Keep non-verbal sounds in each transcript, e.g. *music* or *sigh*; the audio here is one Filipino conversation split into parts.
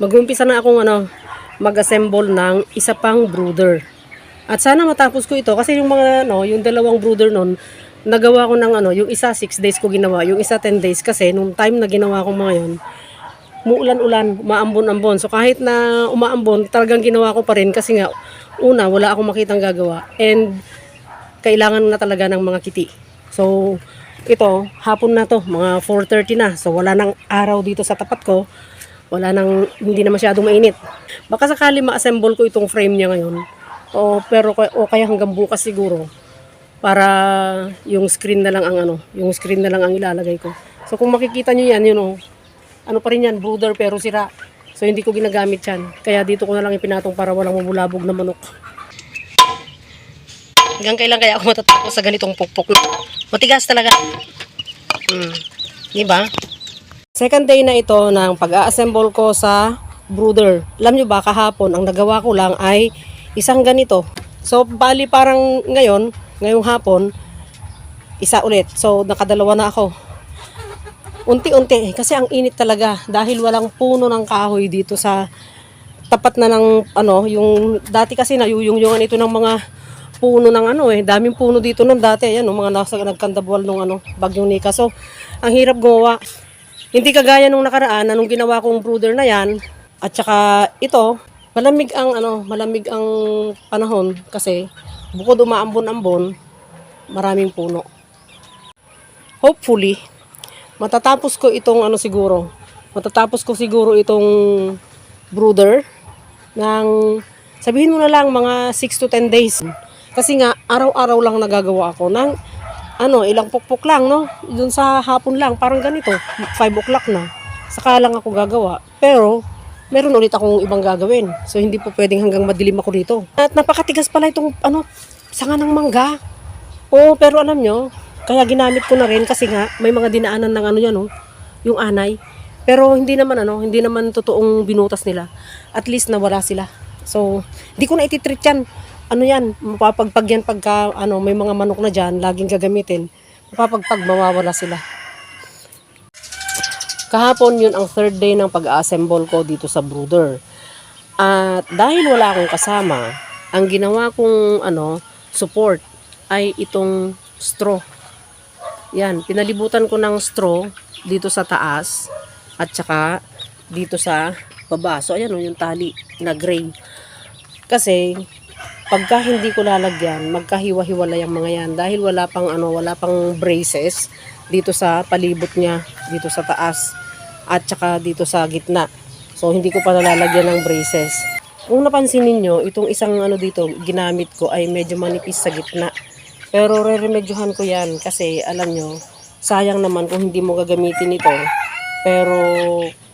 mag-umpisa na akong ano, mag-assemble ng isa pang brooder. At sana matapos ko ito kasi yung mga ano, yung dalawang brooder nun, nagawa ko ng ano, yung isa 6 days ko ginawa, yung isa 10 days kasi nung time na ginawa ko mga yun, muulan-ulan, umaambon-ambon. So kahit na umaambon, talagang ginawa ko pa rin kasi nga una, wala akong makitang gagawa and kailangan na talaga ng mga kiti. So ito, hapon na to, mga 4.30 na. So wala nang araw dito sa tapat ko. Wala nang, hindi na masyadong mainit. Baka sakali ma-assemble ko itong frame niya ngayon. O, pero, o kaya hanggang bukas siguro. Para yung screen na lang ang ano, yung screen na lang ang ilalagay ko. So kung makikita nyo yan, yun o, ano pa rin yan, brooder pero sira. So hindi ko ginagamit yan. Kaya dito ko na lang ipinatong para walang mamulabog na manok. Hanggang kailan kaya ako matatapos sa ganitong pukpok? Matigas talaga. Hmm. Di ba? Second day na ito ng pag-assemble ko sa brooder. Alam nyo ba, kahapon, ang nagawa ko lang ay isang ganito. So, bali parang ngayon, ngayong hapon, isa ulit. So, nakadalawa na ako. Unti-unti, kasi ang init talaga dahil walang puno ng kahoy dito sa tapat na ng ano, yung dati kasi nayuyungyungan ito ng mga puno ng ano eh, daming puno dito nung dati, ayan, oh, mga nasa nagkandabwal nung ano, bagyong Nika. So, ang hirap gumawa. Hindi kagaya nung nakaraan na nung ginawa kong brooder na yan, at saka ito, malamig ang ano, malamig ang panahon kasi bukod umaambon-ambon, maraming puno. Hopefully, matatapos ko itong ano siguro, matatapos ko siguro itong brooder ng sabihin mo na lang mga 6 to 10 days. Kasi nga araw-araw lang nagagawa ako ng ano, ilang pukpok lang, no? Doon sa hapon lang, parang ganito, 5 o'clock na. Saka lang ako gagawa. Pero, meron ulit akong ibang gagawin. So, hindi po pwedeng hanggang madilim ako dito. At napakatigas pala itong, ano, sanga ng mangga. Oo, pero alam nyo, kaya ginamit ko na rin kasi nga, may mga dinaanan ng ano yan, no? Yung anay. Pero hindi naman ano, hindi naman totoong binutas nila. At least nawala sila. So, hindi ko na ititreat yan. Ano yan, mapapagpag yan pagka ano, may mga manok na dyan, laging gagamitin. Mapapagpag mawawala sila. Kahapon yun ang third day ng pag-assemble ko dito sa brooder. At dahil wala akong kasama, ang ginawa kong ano, support ay itong straw. Yan, pinalibutan ko ng straw dito sa taas at saka dito sa baba. So ayan o, yung tali na gray. Kasi pagka hindi ko lalagyan, magkahiwa-hiwalay ang mga yan dahil wala pang ano, wala pang braces dito sa palibot niya, dito sa taas at saka dito sa gitna. So hindi ko pa nalalagyan ng braces. Kung napansin ninyo, itong isang ano dito ginamit ko ay medyo manipis sa gitna. Pero re-remedyohan ko yan kasi alam nyo, sayang naman kung hindi mo gagamitin ito. Pero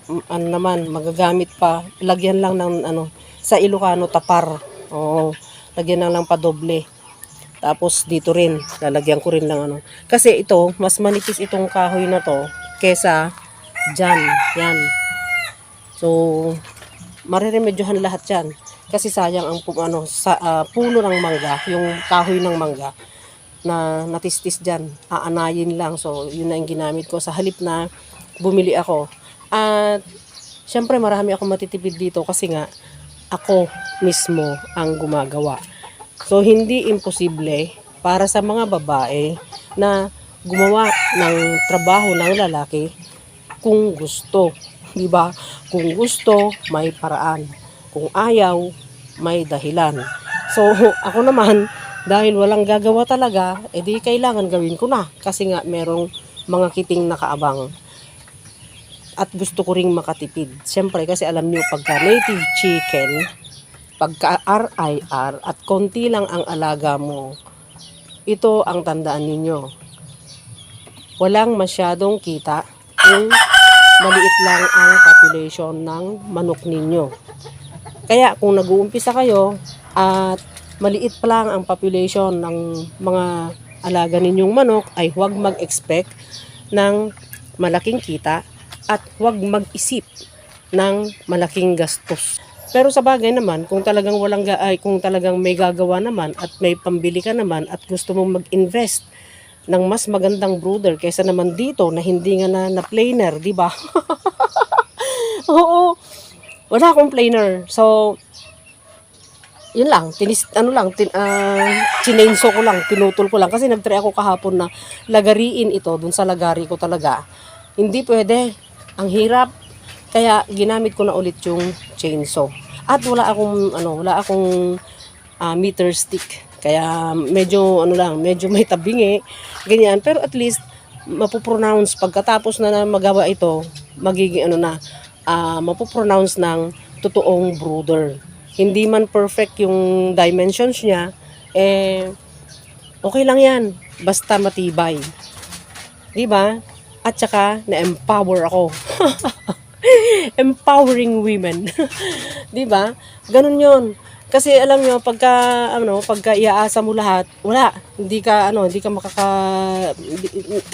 ano naman, magagamit pa. Lagyan lang ng ano, sa Ilocano tapar. Oo, lagyan lang lang padoble. Tapos dito rin, lalagyan ko rin ng ano. Kasi ito, mas manipis itong kahoy na to kesa dyan. Yan. So, mariremedyohan lahat yan. Kasi sayang ang ano, sa, ah, puno ng mangga, yung kahoy ng mangga na natistis dyan. Aanayin lang. So, yun na yung ginamit ko. Sa halip na bumili ako. At, syempre marami akong matitipid dito kasi nga, ako mismo ang gumagawa. So, hindi imposible para sa mga babae na gumawa ng trabaho ng lalaki kung gusto. Di ba? Kung gusto, may paraan. Kung ayaw, may dahilan. So, *laughs* ako naman, dahil walang gagawa talaga, edi kailangan gawin ko na. Kasi nga, merong mga kiting nakaabang. At gusto ko ring makatipid. Siyempre, kasi alam niyo pagka native chicken, pagka RIR, at konti lang ang alaga mo, ito ang tandaan ninyo. Walang masyadong kita kung maliit lang ang population ng manok ninyo. Kaya kung nag-uumpisa kayo at maliit pa lang ang population ng mga alaga ninyong manok ay huwag mag-expect ng malaking kita at huwag mag-isip ng malaking gastos. Pero sa bagay naman, kung talagang walang ay kung talagang may gagawa naman at may pambili ka naman at gusto mong mag-invest ng mas magandang brooder kaysa naman dito na hindi nga na, na planer, di ba? *laughs* Oo. wala akong planer. So, yun lang, tinis, ano lang, tin, uh, chinenso ko lang, pinutol ko lang. Kasi nagtry ako kahapon na lagariin ito dun sa lagari ko talaga. Hindi pwede. Ang hirap. Kaya ginamit ko na ulit yung chainsaw. At wala akong, ano, wala akong ah, meter stick. Kaya medyo, ano lang, medyo may tabingi. Ganyan. Pero at least, mapopronounce pagkatapos na, na magawa ito, magiging ano na, ah, mapopronounce ng totoong brooder. Hindi man perfect yung dimensions niya, eh, okay lang yan. Basta matibay. Di ba? At saka, na-empower ako. *laughs* Empowering women. *laughs* di ba? Ganun yon kasi alam nyo, pagka, ano, pagka iaasa mo lahat, wala. Hindi ka, ano, hindi ka makaka,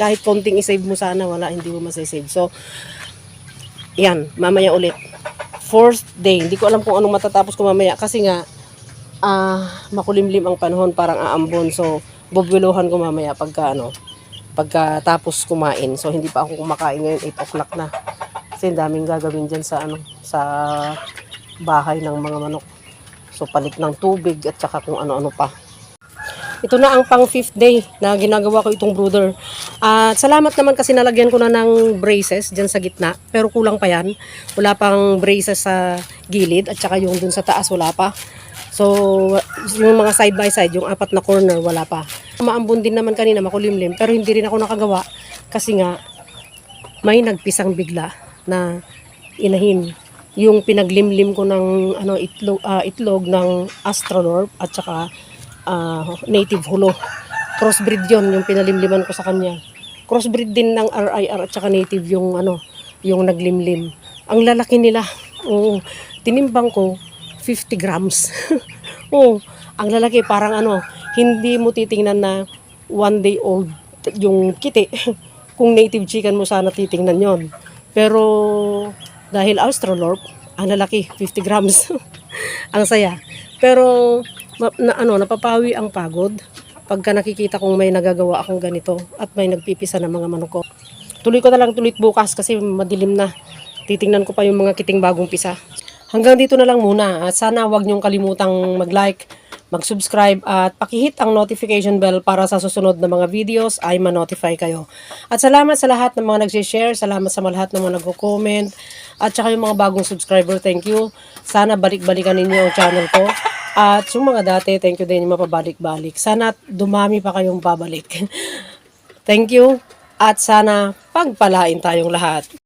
kahit konting isave mo sana, wala, hindi mo masasave. So, yan, mamaya ulit. Fourth day, hindi ko alam kung anong matatapos ko mamaya kasi nga, ah, makulimlim ang panahon, parang aambon. So, bubuluhan ko mamaya pagka, ano, pagka tapos kumain. So, hindi pa ako kumakain ngayon, 8 o'clock na. Kasi daming gagawin dyan sa, ano, sa bahay ng mga manok. So, palit ng tubig at saka kung ano-ano pa. Ito na ang pang fifth day na ginagawa ko itong brooder. At salamat naman kasi nalagyan ko na ng braces dyan sa gitna. Pero kulang pa yan. Wala pang braces sa gilid at saka yung dun sa taas wala pa. So, yung mga side by side, yung apat na corner, wala pa. Maambon din naman kanina, makulimlim. Pero hindi rin ako nakagawa kasi nga may nagpisang bigla na inahin yung pinaglimlim ko ng ano itlog ah, itlog ng astrolorp at saka ah, native hulo. Crossbreed yon yung pinalimliman ko sa kanya. Crossbreed din ng RIR at saka native yung ano yung naglimlim. Ang lalaki nila oo tinimbang ko 50 grams. *laughs* Oo ang lalaki parang ano hindi mo titingnan na one day old yung kiti *laughs* kung native chicken mo sana titingnan yon pero dahil Australorp, ang lalaki, 50 grams. *laughs* ang saya. Pero na, ano, napapawi ang pagod pagka nakikita kong may nagagawa akong ganito at may nagpipisa ng mga manok ko. Tuloy ko na lang tuloy bukas kasi madilim na. Titingnan ko pa yung mga kiting bagong pisa. Hanggang dito na lang muna. At sana wag niyong kalimutang mag-like, mag-subscribe at pakihit ang notification bell para sa susunod na mga videos ay ma-notify kayo. At salamat sa lahat ng mga nag-share, salamat sa lahat ng mga nagko-comment, at saka yung mga bagong subscriber, thank you. Sana balik-balikan ninyo ang channel ko. At yung mga dati, thank you din yung mapabalik-balik. Sana dumami pa kayong babalik. *laughs* thank you. At sana pagpalain tayong lahat.